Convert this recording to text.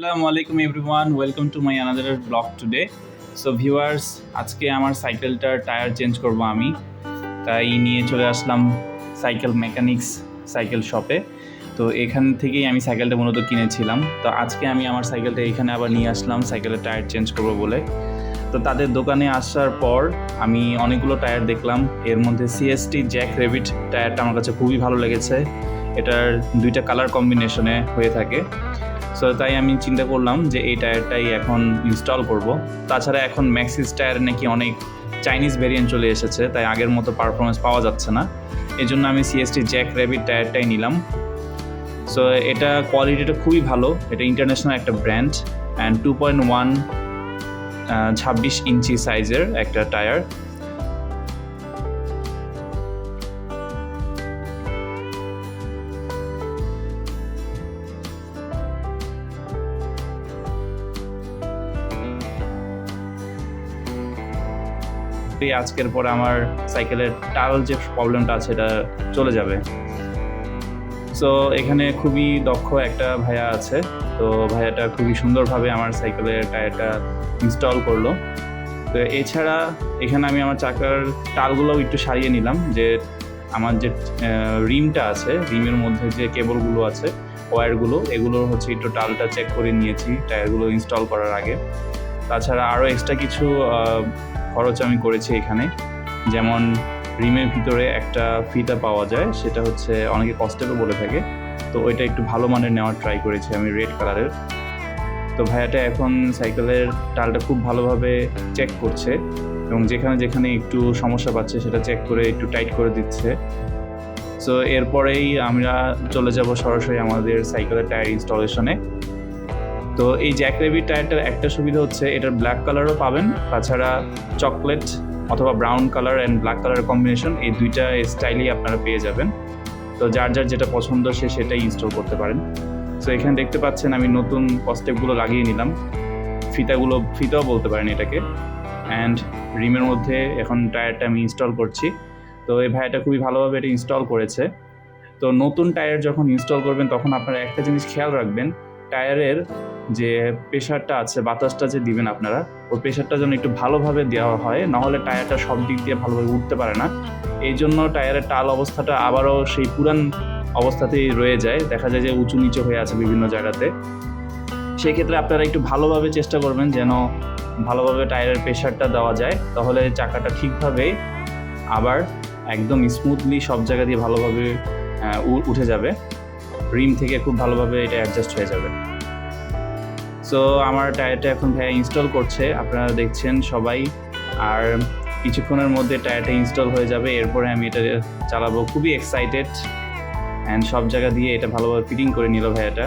আসসালামু আলাইকুম everyone, welcome to my another blog today so viewers আজকে আমার সাইকেলটার টায়ার চেঞ্জ করব আমি। তাই নিয়ে চলে আসলাম সাইকেল মেকানিক্স সাইকেল শপে। তো এখান থেকেই আমি সাইকেলটা মূলত কিনেছিলাম। তো আজকে আমি আমার সাইকেলটা এখানে আবার নিয়ে আসলাম, সাইকেলের টায়ার চেঞ্জ করব বলে। তো তাদের দোকানে আসার পর আমি অনেকগুলো টায়ার দেখলাম। এর মধ্যে সিএসটি জ্যাক রেবিট টায়ারটা আমার কাছে খুবই ভালো লেগেছে। এটার দুইটা কালার কম্বিনেশনে হয়ে থাকে। সো তাই আমি চিন্তা করলাম যে এই টায়ারটাই এখন ইনস্টল করব। তাছাড়া এখন ম্যাক্সিস টায়ার নাকি অনেক চাইনিজ ভেরিয়েন্ট চলে এসেছে, তাই আগের মতো পারফরমেন্স পাওয়া যাচ্ছে না। এই জন্য আমি সিএসটি জ্যাক র্যাবিট টায়ারটাই নিলাম। সো এটা কোয়ালিটিটা খুবই ভালো, এটা ইন্টারন্যাশনাল একটা brand and two point one ছাব্বিশ ইঞ্চি সাইজের একটা টায়ার। এই আজকের পরে আমার সাইকেলের টাল যে প্রবলেমটা আছে, এটা চলে যাবে। সো এখানে খুবই দক্ষ একটা ভাইয়া আছে। তো ভাইয়াটা খুবই সুন্দরভাবে আমার সাইকেলের টায়ারটা ইনস্টল করল। তো এছাড়া এখানে আমি আমার চাকার টালগুলোও একটু সারিয়ে নিলাম যে আমার যে রিমটা আছে, রিমের মধ্যে যে কেবলগুলো আছে, ওয়্যারগুলো এগুলোর হচ্ছে একটু টালটা চেক করে নিয়েছি, টায়ারগুলো ইনস্টল করার আগে। তাছাড়া আরও এক্সট্রা কিছু খরচ আমি করেছি এখানে। যেমন রিমের ভিতরে একটা ফিতা পাওয়া যায়, সেটা হচ্ছে অনেকে কস্টেবল বলে থাকে। তো ওইটা একটু ভালো মানের নেওয়ার ট্রাই করেছি আমি রেড কালারের তো ভাইয়াটা এখন সাইকেলের টালটা খুব ভালোভাবে চেক করছে এবং যেখানে যেখানে একটু সমস্যা পাচ্ছে সেটা চেক করে একটু টাইট করে দিচ্ছে। সো এরপরেই আমরা চলে যাব সরাসরি আমাদের সাইকেলের টায়ার ইনস্টলেশনে তো এই জ্যাক রেবি টায়ারটার একটা সুবিধা হচ্ছে, এটার ব্ল্যাক কালারও পাবেন। তাছাড়া চকলেট অথবা brown colour and black colour combination এই দুইটা স্টাইলই আপনারা পেয়ে যাবেন। তো যার যার যেটা পছন্দ সে সেটাই ইনস্টল করতে পারেন। সো এখানে দেখতে পাচ্ছেন আমি নতুন কস্টেপগুলো লাগিয়ে নিলাম। ফিতাগুলো, ফিতাও বলতে পারেন এটাকে। অ্যান্ড রিমের মধ্যে এখন টায়ারটা আমি ইনস্টল করছি। তো এই ভাইয়াটা খুবই ভালোভাবে এটা ইনস্টল করেছে। তো নতুন টায়ার যখন ইনস্টল করবেন, তখন আপনারা একটা জিনিস খেয়াল রাখবেন টায়ারের যে প্রেশারটা আছে, বাতাসটা যে দিবেন আপনারা, ওই প্রেশারটা যেন একটু ভালোভাবে দেওয়া হয়, নাহলে টায়ারটা সব দিক দিয়ে ভালোভাবে উঠতে পারে না। এই জন্য টায়ারের টাল অবস্থাটা আবারও সেই পুরান অবস্থাতেই রয়ে যায়। দেখা যায় যে উঁচু নিচু হয়ে আছে বিভিন্ন জায়গাতে। সেক্ষেত্রে আপনারা একটু ভালোভাবে চেষ্টা করবেন যেন ভালোভাবে টায়ারের প্রেশারটা দেওয়া যায়। তাহলে চাকাটা ঠিকভাবে আবার একদম স্মুথলি সব জায়গা দিয়ে ভালোভাবে উঠে যাবে। রিম থেকে খুব ভালোভাবে এটা অ্যাডজাস্ট হয়ে যাবে। সো আমার টায়ারটা এখন ভাইয়া ইনস্টল করছে, আপনারা দেখছেন সবাই। আর কিছুক্ষণের মধ্যে টায়ারটা ইনস্টল হয়ে যাবে, এরপরে আমি এটা চালাবো। খুবই এক্সাইটেড অ্যান্ড সব জায়গা দিয়ে এটা ভালোভাবে ফিটিং করে নিল ভাইয়াটা।